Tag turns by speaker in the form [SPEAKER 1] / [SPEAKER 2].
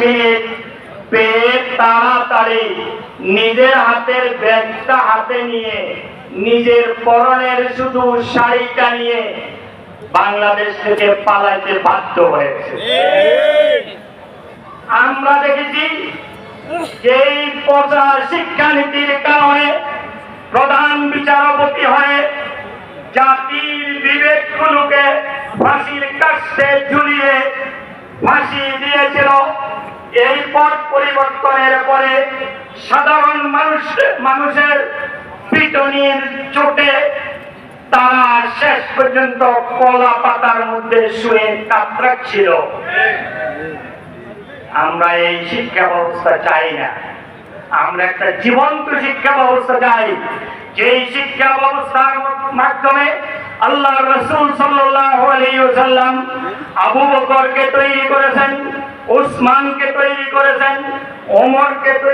[SPEAKER 1] Minute পেয়ে তাড়াতাড়ি নিজের হাতের ব্যাগটা হাতে নিয়ে, নিজের পরনের শুধু শাড়িটা নিয়ে বাংলাদেশ থেকে পালাইতে বাধ্য হয়েছে। আমরা দেখেছি শিক্ষানীতির কারণে প্রধান বিচারপতি হয়ে জাতির বিবেকগুলোকে ফাঁসির কাছে ঝুলিয়ে ফাঁসি দিয়েছিল। এই পথ পরিবর্তনের পরে সাধারণ মানুষ, মানুষের পিটনির চোটে তারা শেষ পর্যন্ত কলা পাতার মধ্যে শুয়ে কাতরাচ্ছিল আমরা এই শিক্ষা ব্যবস্থা চাই না। আমরা একটা জীবন্ত শিক্ষা ব্যবস্থা চাই। যেই শিক্ষা ব্যবস্থার মাধ্যমে আল্লাহ রসুল সাল্লাম আবু বকরকে তৈরি করেছেন। ওসমানকে তৈরি করেছেন ওমরকে তৈরি